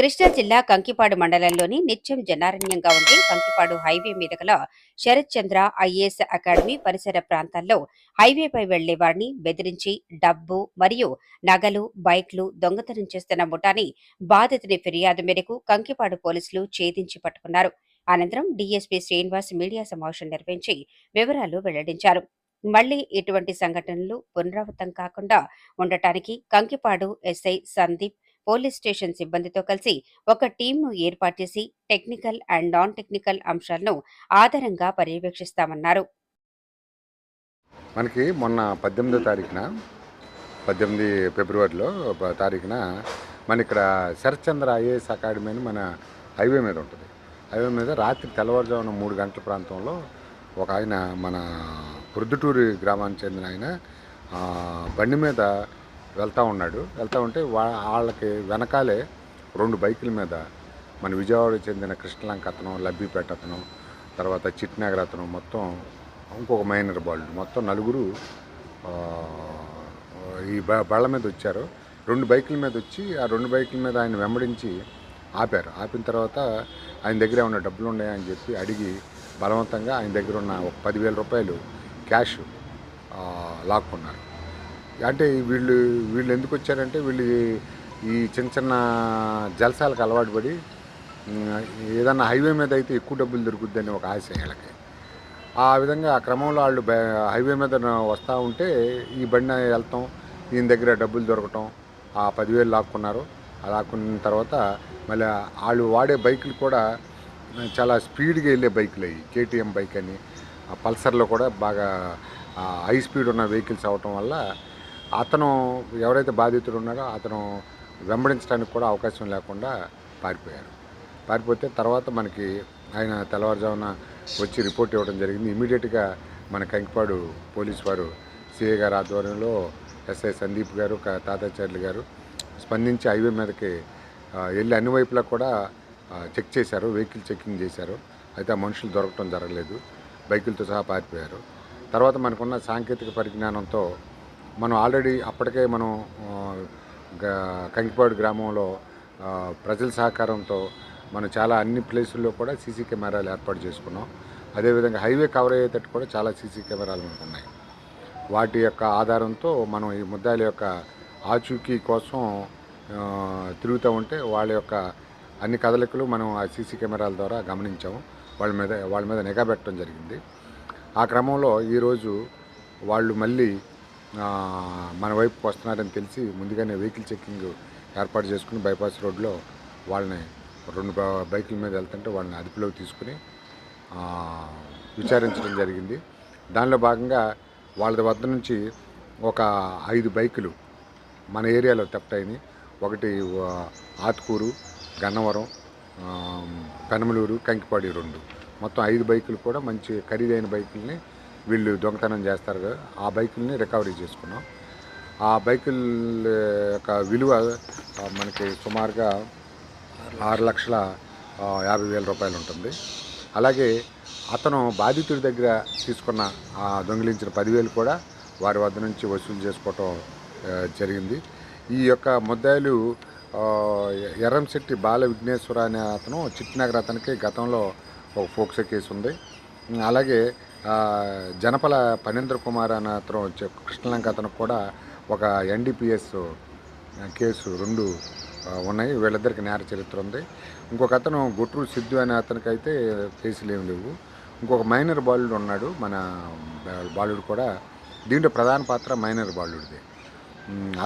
కృష్ణా జిల్లా కంకిపాడు మండలంలోని నిత్యం జనారణ్యంగా ఉండే కంకిపాడు హైవే మీద గల శరత్ చంద్ర ఐఏఎస్ అకాడమీ పరిసర ప్రాంతాల్లో హైవేపై వెళ్ళే వారిని బెదిరించి డబ్బు మరియు నగలు బైక్లు దొంగతనం చేస్తున్న ముఠాని బాధితుని ఫిర్యాదు మేరకు కంకిపాడు పోలీసులు ఛేదించి పట్టుకున్నారు. అనంతరం డీఎస్పీ శ్రీనివాస్ మీడియా సమావేశం నిర్వహించి వివరాలు వెల్లడించారు. మళ్ళీ ఇటువంటి సంఘటనలు పునరావృతం కాకుండా ఉండటానికి Kankipadu SI Sandeep police station సిబ్బందితో కలిసి ఒక టీంను ఏర్పాటు చేసి టెక్నికల్ అండ్ నాన్ టెక్నికల్ అంశాలను ఆధారంగా పర్యవేక్షిస్తామన్నారు. మనకి మొన్న పద్దెనిమిదో తారీఖున పద్దెనిమిది ఫిబ్రవరిలో తారీఖున మన ఇక్కడ శరత్చంద్ర ఐఏఎస్ అకాడమీ అని మన హైవే మీద ఉంటుంది. హైవే మీద రాత్రి తెల్లవారుజామున మూడు గంటల ప్రాంతంలో ఒక ఆయన మన ప్రొద్దుటూరి గ్రామానికి చెందిన ఆయన బండి మీద వెళ్తూ ఉన్నాడు. వెళ్తూ ఉంటే వా వాళ్ళకి వెనకాలే రెండు బైకుల మీద మన విజయవాడకు చెందిన కృష్ణలంక అతను లబ్బిపేట అతను తర్వాత చిట్నగర్ అతను మొత్తం ఇంకొక మైనర్ బాల్ మొత్తం నలుగురు ఈ బ- బళ్ళ మీద వచ్చారు. రెండు బైకుల మీద వచ్చి ఆ రెండు బైకుల మీద ఆయన వెంబడించి ఆపారు. ఆపిన తర్వాత ఆయన దగ్గర ఉన్న డబ్బులు ఉన్నాయని చెప్పి అడిగి బలవంతంగా ఆయన దగ్గర ఉన్న ఒక పదివేల రూపాయలు క్యాష్ లాక్కున్నారు. అంటే వీళ్ళు వీళ్ళు ఎందుకు వచ్చారంటే వీళ్ళు ఈ- చిన్న చిన్న జలసాలకు అలవాటు పడి ఏదన్నా హైవే మీద అయితే ఎక్కువ డబ్బులు దొరుకుద్దని ఒక ఆశ వీళ్ళకి. ఆ విధంగా ఆ క్రమంలో వాళ్ళు హైవే మీద వస్తూ ఉంటే ఈ బండి వెళ్తాం ఈయన దగ్గర డబ్బులు దొరకటం ఆ పదివేలు లాక్కున్నారు. ఆ లాక్కున్న తర్వాత మళ్ళీ వాళ్ళు వాడే బైకులు కూడా చాలా స్పీడ్గా వెళ్ళే బైకులు అవి కేటీఎం బైక్ అని పల్సర్లో కూడా బాగా హై స్పీడ్ ఉన్న వెహికల్స్ అవటం వల్ల అతను ఎవరైతే బాధితుడు ఉన్నాడో అతను వెంబడించడానికి కూడా అవకాశం లేకుండా పారిపోయారు. పారిపోతే తర్వాత మనకి ఆయన తెల్లవారుజామున వచ్చి రిపోర్ట్ ఇవ్వడం జరిగింది. ఇమీడియట్గా మన కంకిపాడు పోలీస్ వారు సిఏ గారి ఆధ్వర్యంలో ఎస్ఐ సందీప్ గారు తాతాచార్యులు గారు స్పందించి హైవే మీదకి వెళ్ళి అన్ని వైపులా కూడా చెక్ చేశారు వెహికల్ చెకింగ్ చేశారు. అయితే ఆ మనుషులు దొరకటం జరగలేదు. బైకులతో సహా పారిపోయారు. తర్వాత మనకున్న సాంకేతిక పరిజ్ఞానంతో మనం ఆల్రెడీ అప్పటికే మనం కంకిపాడు గ్రామంలో ప్రజల సహకారంతో మనం చాలా అన్ని ప్లేసుల్లో కూడా సీసీ కెమెరాలు ఏర్పాటు చేసుకున్నాం. అదేవిధంగా హైవే కవర్ అయ్యేటట్టు కూడా చాలా సీసీ కెమెరాలు మనకు ఉన్నాయి. వాటి యొక్క ఆధారంతో మనం ఈ ముద్దాయిల యొక్క ఆచూకీ కోసం తిరుగుతూ ఉంటే వాళ్ళ యొక్క అన్ని కదలికలు మనం ఆ సీసీ కెమెరాల ద్వారా గమనించాము వాళ్ళ మీద వాళ్ళ మీద నిఘా పెట్టడం జరిగింది. ఆ క్రమంలో ఈరోజు వాళ్ళు మళ్ళీ మన వైపుకి వస్తున్నారని తెలిసి ముందుగానే వెహికల్ చెక్కింగ్ ఏర్పాటు చేసుకుని బైపాస్ రోడ్లో వాళ్ళని రెండు బైకుల మీద వెళ్తుంటే వాళ్ళని అదుపులోకి తీసుకుని విచారించడం జరిగింది. దానిలో భాగంగా వాళ్ళ వద్ద నుంచి ఒక ఐదు బైకులు మన ఏరియాలో థెఫ్ట్ అయినాయి. ఒకటి ఆత్కూరు గన్నవరం పెనమలూరు కంకిపాడి రెండు. మొత్తం ఐదు బైకులు కూడా మంచి ఖరీదైన బైకుల్ని వీళ్ళు దొంగతనం చేస్తారు కదా ఆ బైకుల్ని రికవరీ చేసుకున్నాం. ఆ బైకుల యొక్క విలువ మనకి సుమారుగా ఆరు లక్షల యాభై వేల రూపాయలు ఉంటుంది. అలాగే అతను బాధితుడి దగ్గర తీసుకున్న ఆ దొంగిలించిన పదివేలు కూడా వారి వద్ద నుంచి వసూలు చేసుకోవటం జరిగింది. ఈ యొక్క ముద్దాయిలు ఎర్రంశెట్టి బాల విఘ్నేశ్వర అనే అతను చిట్నగర్ అతనికి గతంలో ఒక ఫోక్సో కేసు ఉంది అలాగే జనపల పనేంద్ర కుమార్ అనే అతను వచ్చే కృష్ణలంక అతను కూడా ఒక ఎన్డీపీఎస్ కేసు రెండు ఉన్నాయి. వీళ్ళిద్దరికి నేర చరిత్ర ఉంది. ఇంకొక అతను గుట్రూ సిద్ధు అనే అతనికి అయితే కేసులు ఏమి లేవు. ఇంకొక మైనర్ బాలుడు ఉన్నాడు. మన బాలుడు కూడా దీంట్లో ప్రధాన పాత్ర మైనర్ బాలుడిది.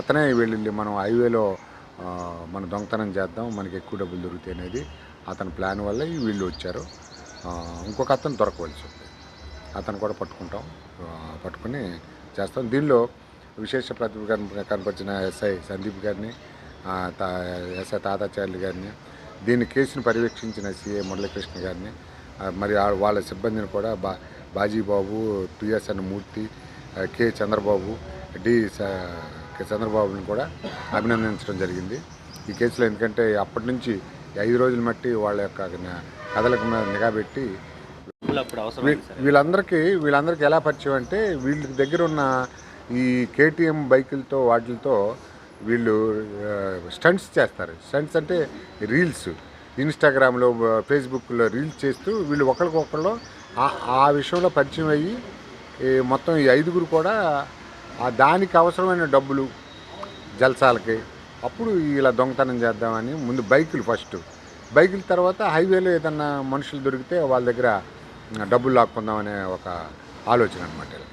అతనే వెళ్ళి మనం హైవేలో మనం దొంగతనం చేద్దాం మనకి ఎక్కువ డబ్బులు దొరుకుతాయి అనేది అతని ప్లాన్ వల్ల వీళ్ళు వచ్చారు. ఇంకొక అతను దొరకవలసి ఉంది. అతను కూడా పట్టుకుంటాం పట్టుకుని చేస్తాం. దీనిలో విశేష ప్రతిభ కనపరిచిన ఎస్ఐ సందీప్ గారిని తా ఎస్ఐ తాతాచార్యులు గారిని దీని కేసును పర్యవేక్షించిన సిఐ మురళీకృష్ణ గారిని మరి ఆ- వాళ్ళ సిబ్బందిని కూడా బా Bajibabu TSN Murthy K Chandrababu D K చంద్రబాబుని కూడా అభినందించడం జరిగింది. ఈ కేసులో ఎందుకంటే అప్పటి నుంచి ఐదు రోజులు మట్టి వాళ్ళ యొక్క కథలకు మీద నిఘా పెట్టి వీళ్ళందరికీ వీళ్ళందరికీ ఎలా పరిచయం అంటే వీళ్ళ దగ్గర ఉన్న ఈ కేటీఎం బైకులతో వాటితో వీళ్ళు స్టంట్స్ చేస్తారు. స్టంట్స్ అంటే రీల్స్. ఇన్స్టాగ్రామ్లో ఫేస్బుక్లో రీల్స్ చేస్తూ వీళ్ళు ఒకరికొకళ్ళు ఆ- ఆ విషయంలో పరిచయం అయ్యి ఈ మొత్తం ఈ ఐదుగురు కూడా ఆ దానికి అవసరమైన డబ్బులు జల్సాలకి అప్పుడు ఇలా దొంగతనం చేద్దామని ముందు బైకులు ఫస్ట్. బైకుల తర్వాత హైవేలో ఏదన్నా మనుషులు దొరికితే వాళ్ళ దగ్గర డబ్బులు లాక్కుందామనే ఒక ఆలోచన అనమాట